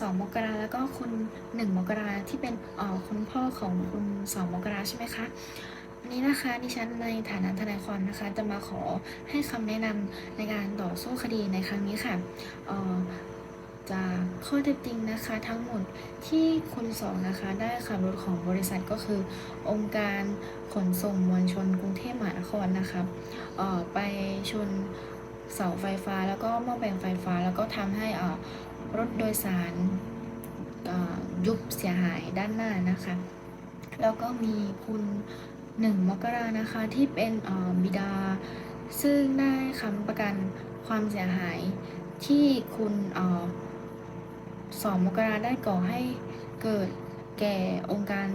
2 มกราแล้วก็คุณ 1 มกราที่เป็นออคุณพ่อของคุณ 2 มกราใช่ไหมคะันนี้นะคะดิฉันในฐานะทนายความนะคะ จะมาขอให้คำแนะนำในการต่อสู้คดีในครั้งนี้ค่ะจากข้อเท็จจริงนะคะทั้งหมดที่คุณสองนะคะ ได้ขับรถของบริษัทก็คือ องค์การขนส่งมวลชนกรุงเทพมหานครนะคะไปชนเสาไฟฟ้าแล้วก็หม้อแปลงไฟฟ้า แล้วก็ทำให้อ่อ รถโดยสารยุบเสียหายด้านหน้านะคะ แล้วก็มีคุณหนึ่งมกรานะคะที่เป็นบิดา ซึ่งได้ค้ำประกันความเสียหายที่คุณออสองมกราได้ก่อให้เกิดแก่องค์การ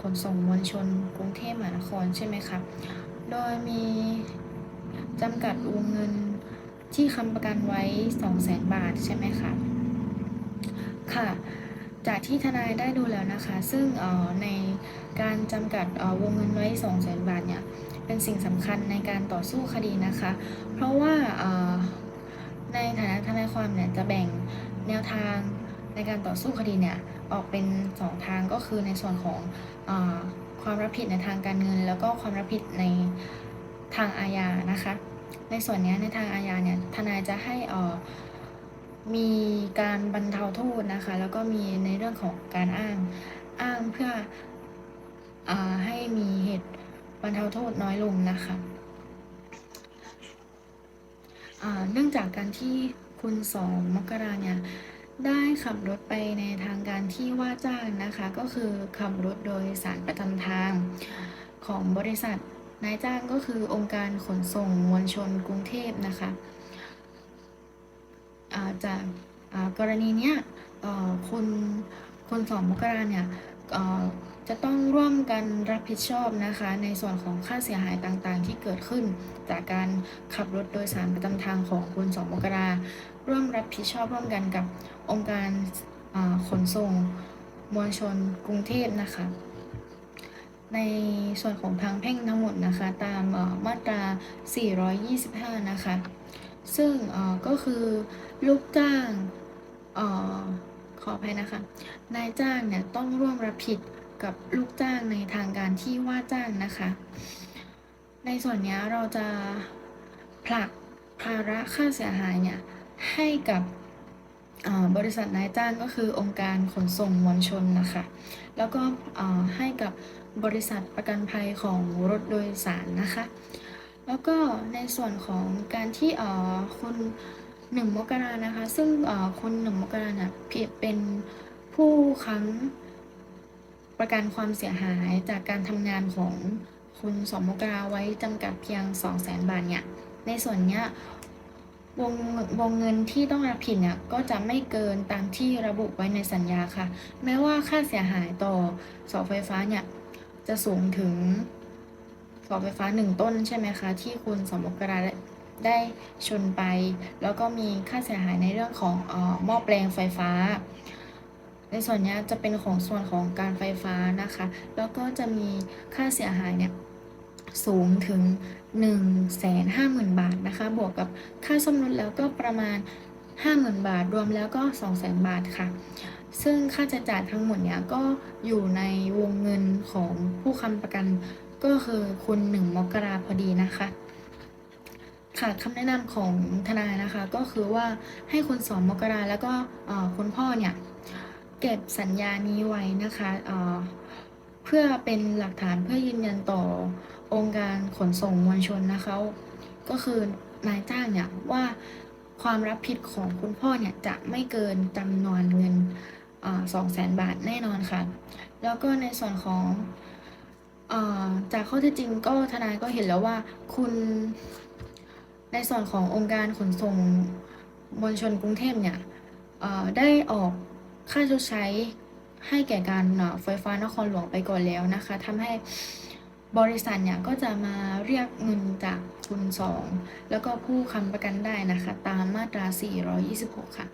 ขนส่งมวลชนกรุงเทพมหานครใช่ไหมคะ โดยมีจำกัดวงเงินที่ค้ำประกันไว้ 200,000 บาทใช่ไหมคะ ค่ะ จากที่ทนายได้ดูแล้วนะคะ ซึ่งในการจำกัดวงเงินไว้2 0 0 0 0 0บาทเนี่ยเป็นสิ่งสำคัญในการต่อสู้คดีนะคะ เพราะว่าในฐานะทนายความเนี่ยจะแบ่งแนวทางในการต่อสู้คดีเนี่ยออกเป็น 2 ทางก็คือในส่วนของอความรับผิดในทางการเงิน แล้วก็ความรับผิดในทางอาญานะคะ ในส่วนนี้ในทางอาญาเนี่ยทนายจะให้มี การบรรเทาโทษนะคะ แล้วก็มีในเรื่องของการอ้างอ้างเพื่ออให้มีเหตุบรรเทาโทษน้อยลงนะคะเนื่องจากการที่คุณสองมกราเนี่ยได้ขับรถไปในทางการที่ว่าจ้างนะคะ ก็คือขับรถโดยสารประจำทางของบริษัทนายจ้างก็คือองค์การขนส่งมวลชนกรุงเทพนะคะอาจาก กรณีเนี้ยคุณคุณสองมกราเนี่ยจะต้องร่วมกันรับผิดชอบนะคะ ในส่วนของค่าเสียหายต่างๆ ที่เกิดขึ้น จากการขับรถโดยสารประจำทางของคุณสองมกราร่วมรับผิดชอบร่วมกันกับองค์การขนส่งมวลชนกรุงเทพนะคะ ในส่วนของทางแพ่งทั้งหมดนะคะ ตามเอ่อมาตรา 425 นะคะ ซึ่งก็คือลูกจ้าง ออขออภัยนะคะ นายจ้างเนี่ยต้องร่วมรับผิดกับลูกจ้างในทางการที่ว่าจ้างนะคะ ในส่วนนี้เราจะผลักภาระค่าเสียหายเนี่ยให้กับบริษัทนายจ้างก็คือองค์การขนส่งมวลชนนะคะ แล้วก็ให้กับบริษัทประกันภัยของรถโดยสารนะคะ แล้วก็ในส่วนของการที่อ่อคุณ หนึ่งมกรานะคะ ซึ่งคุณหนึ่งมกราเนี่ยเพียเป็นผู้ค้ำประกันความเสียหายจากการทำงานของคุณสองมกราไว้จำกัดเพียง2 0 0 0 0 0บาทเนี่ย ในส่วนเนี้ยวงวงเงินที่ต้องรับผิดเนี่ยก็จะไม่เกินตามที่ระบุไว้ในสัญญาค่ะ แม้ว่าค่าเสียหายต่อเสาไฟฟ้าเนี่ยจะสูงถึงเสาไฟฟ้าหนึ่งต้นใช่ไหมคะ ที่คุณสมมกรา ได้ชนไป แล้วก็มีค่าเสียหายในเรื่องของออหม้อแปลงไฟฟ้า ในส่วนนี้จะเป็นของส่วนของการไฟฟ้านะคะ แล้วก็จะมีค่าเสียหายเนี่ยสูงถึง 1 5 0 0 0 0 บาทนะคะ บวกกับค่าซ่อมรถแล้วก็ประมาณ 50,000 บาท รวมแล้วก็ 200,000 บาทค่ะ ซึ่งค่าใช้จ่ายทั้งหมดเนี่ยก็อยู่ในวงเงินของผู้ค้ำประกันก็คือคุณหนึ่งมกราพอดีนะคะ ค่ะคำแนะนำของทนายนะคะ ก็คือว่าให้คุณสองมกราแล้วก็คุณพ่อเนี่ย เก็บสัญญานี้ไว้นะคะเพื่อเป็นหลักฐานเพื่อยืนยันต่อองค์การขนส่งมวลชนนะคะ ก็คือนายจ้างเนี่ยว่าความรับผิดของคุณพ่อเนี่ยจะไม่เกินจำนวนเงินสองแสนบาทแน่นอนค่ะ แล้วก็ในส่วนของอจากข้อเท็จจริงก็ทนายก็เห็นแล้วว่าคุณ ในส่วนขององค์การขนส่งมวลชนกรุงเทพเนี่ยได้ออกค่าชดใช้ให้แก่การไฟฟ้านครหลวงไปก่อนแล้วนะคะทำให้บริษัทเนี่ยก็จะมาเรียกเงินจากคุณสองแล้วก็ผู้ค้ำประกันได้นะคะ ตามมาตรา 426 ค่ะ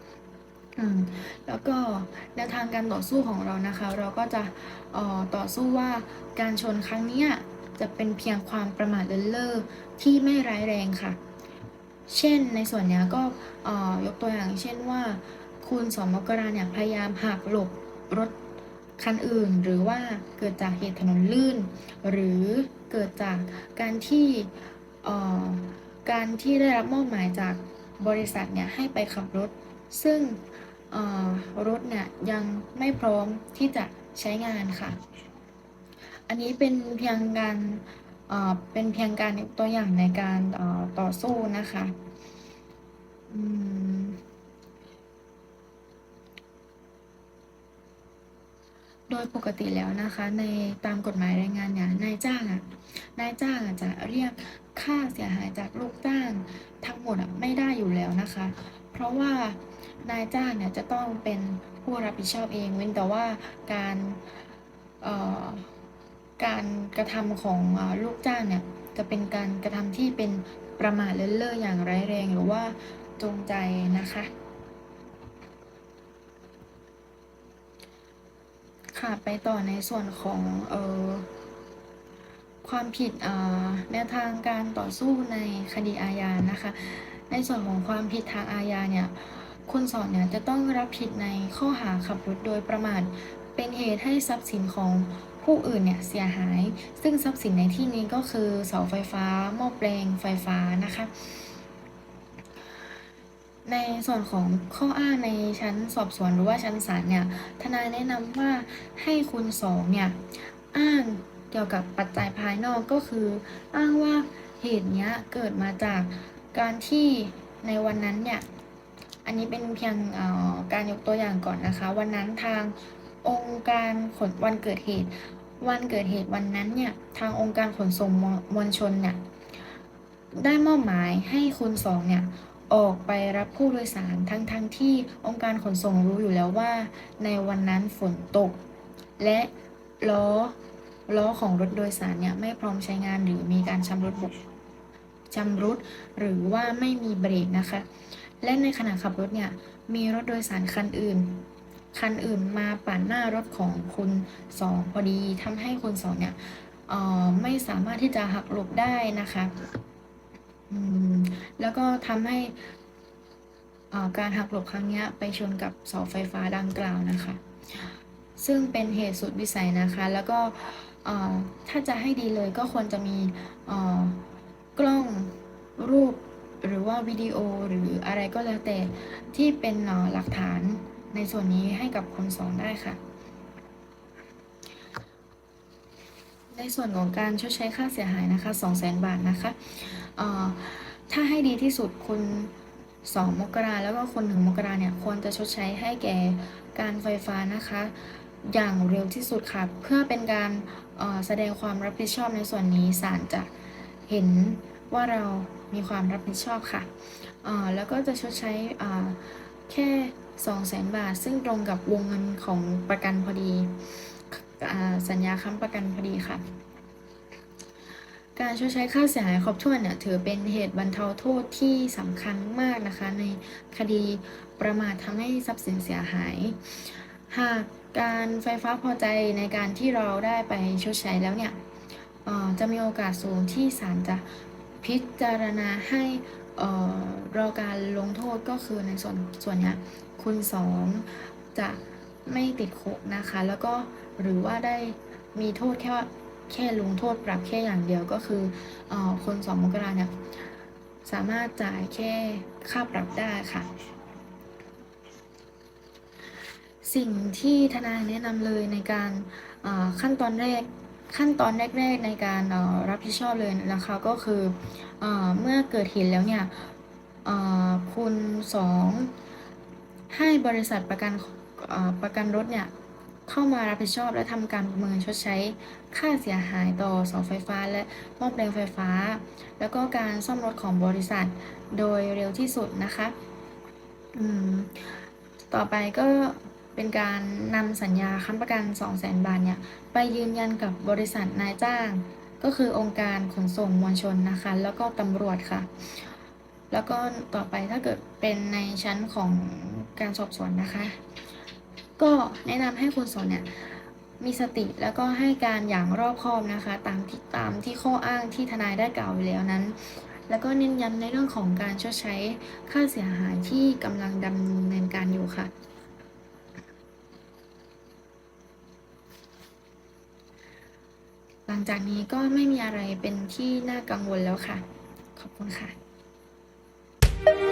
แล้วก็แนวทางการต่อสู้ของเรานะคะ เราก็จะออต่อสู้ว่าการชนครั้งนี้จะเป็นเพียงความประมาทเลินเล่อที่ไม่ร้ายแรงค่ะ เช่นในส่วนเนี้ยก็ยกตัวอย่างเช่นว่า คุณสองมกราเนี่ยพยายามหักหลบรถคันอื่น หรือว่าเกิดจากเหตุถนนลื่น หรือเกิดจากการที่การที่ได้รับมอบหมายจากบริษัทเนี่ยให้ไปขับรถ ซึ่งรถเนี่ยยังไม่พร้อมที่จะใช้งานค่ะ อันนี้เป็นเพียงการ เป็นเพียงการตัวอย่างในการต่อสู้นะคะโดยปกติแล้วนะคะ ในตามกฎหมายแรงงานเนี่ยนายจ้างอะนายจ้างอะจะเรียกค่าเสียหายจากลูกจ้างทั้งหมดอะไม่ได้อยู่แล้วนะคะ เพราะว่านายจ้างเนี่ยจะต้องเป็นผู้รับผิดชอบเองเว้นแต่ว่าการเอ่อ การกระทำของลูกจ้างเนี่ยจะเป็นการกระทำที่เป็นประมาทเลินเล่ออย่างร้ายแรงหรือว่าจงใจนะคะ ค่ะไปต่อในส่วนของเออความผิดแนวทางการต่อสู้ในคดีอาญานะคะ ในส่วนของความผิดทางอาญาเนี่ยคุณสอนเนี่ยจะต้องรับผิดในข้อหาขับรถโดยประมาทเป็นเหตุให้ทรัพย์สินของ ผู้อื่นเนี่ยเสียหาย ซึ่งทรัพย์สินในที่นี้ก็คือเสาไฟฟ้า หม้อแปลงไฟฟ้านะคะ ในส่วนของข้ออ้างในชั้นสอบสวนหรือว่าชั้นศาลเนี่ย ทนายแนะนำว่าให้คุณสองเนี่ยอ้างเกี่ยวกับปัจจัยภายนอกก็คือ อ้างว่าเหตุเนี้ยเกิดมาจากการที่ในวันนั้นเนี่ย อันนี้เป็นเพียงการยกตัวอย่างก่อนนะคะ วันนั้นทางองค์การขนวันเกิดเหตุ วันเกิดเหตุวันนั้นเนี่ยทางองค์การขนส่งมวลชนเนี่ยได้มอบหมายให้คุณสองเนี่ยออกไปรับผู้โดยสารทั้งทั้งที่องค์การขนส่งรู้อยู่แล้วว่า ในวันนั้นฝนตก และล้อล้อของรถโดยสารเนี่ยไม่พร้อมใช้งานหรือมีการชำรุดบกชำรุดหรือว่าไม่มีเบรกนะคะ และในขณะขับรถเนี่ยมีรถโดยสารคันอื่น คันอื่นมาปาดหน้ารถของคุณสองพอดีทำให้คุณสองเนี่ยออไม่สามารถที่จะหักหลบได้นะคะแล้วก็ทำให้การหักหลบครั้งนี้ไปชนกับเสาไฟฟ้าดังกล่าวนะคะ ซึ่งเป็นเหตุสุดวิสัยนะคะ แล้วก็ถ้าจะให้ดีเลยก็ควรจะมีกล้องรูปหรือว่าวิดีโอหรืออะไรก็แล้วแต่ที่เป็นเอ่อหลักฐาน ในส่วนนี้ให้กับคนสอนได้ค่ะ ในส่วนของการชดใช้ค่าเสียหายนะคะ200,000บาทนะคะถ้าให้ดีที่สุดคุณ2มกราแล้วก็คน1มกราเนี่ยควรจะชดใช้ให้แก่การไฟฟ้านะคะ อย่างเร็วที่สุดค่ะ เพื่อเป็นการแสดงความรับผิดชอบในส่วนนี้ศาลจะเห็นว่าเรามีความรับผิดชอบค่ะ แล้วก็จะชดใช้แค่ 200,000 บาท ซึ่งตรงกับวงเงินของประกันพอดีสัญญาค้ำประกันพอดีค่ะ การชดใช้ค่าเสียหายครบถ้วนเนี่ยถือเป็นเหตุบรรเทาโทษที่สำคัญมากนะคะ ในคดีประมาททำให้ทรัพย์สินเสียหาย หากการไฟฟ้าพอใจในการที่เราได้ไปชดใช้แล้วเนี่ยจะมีโอกาสสูงที่ศาลจะพิจารณาให้รอการลงโทษก็คือในส่วนส่วนเนี้ย คุณสองจะไม่ติดคุกนะคะ แล้วก็หรือว่าได้มีโทษแค่แค่ลงโทษปรับแค่อย่างเดียวก็คืออคนสองมกราเนี่ยสามารถจ่ายแค่ค่าปรับได้ค่ะ สิ่งที่ทนายแนะนำเลยในการขั้นตอนแรกขั้นตอนแรก ๆ ในการรับผิดชอบเลยนะคะก็คือเอ่อเมื่อเกิดเหตุแล้วเนี่ยคุณสอง ให้บริษัทประกันประกันรถเนี่ยเข้ามารับผิดชอบและทำการประเมินชดใช้ค่าเสียหายต่อเสาไฟฟ้า และหม้อแปลงไฟฟ้า แล้วก็การซ่อมรถของบริษัทโดยเร็วที่สุดนะคะต่อไปก็เป็นการนำสัญญาค้ำประกัน 200,000 บาทเนี่ยไปยืนยันกับบริษัทนายจ้าง ก็คือองค์การขนส่งมวลชนนะคะ แล้วก็ตำรวจค่ะ แล้วก็ต่อไปถ้าเกิดเป็นในชั้นของ การสอบสวนนะคะ ก็แนะนำให้คุณสนเนี่ยมีสติแล้วก็ให้การอย่างรอบคอบนะคะ ตามที่ตามที่ข้ออ้างที่ทนายได้กล่าวไว้แล้วนั้น แล้วก็เน้นย้ำในเรื่องของการชดใช้ค่าเสียหายที่กำลังดำเนินการอยู่ค่ะ หลังจากนี้ก็ไม่มีอะไรเป็นที่น่ากังวลแล้วค่ะ ขอบคุณค่ะ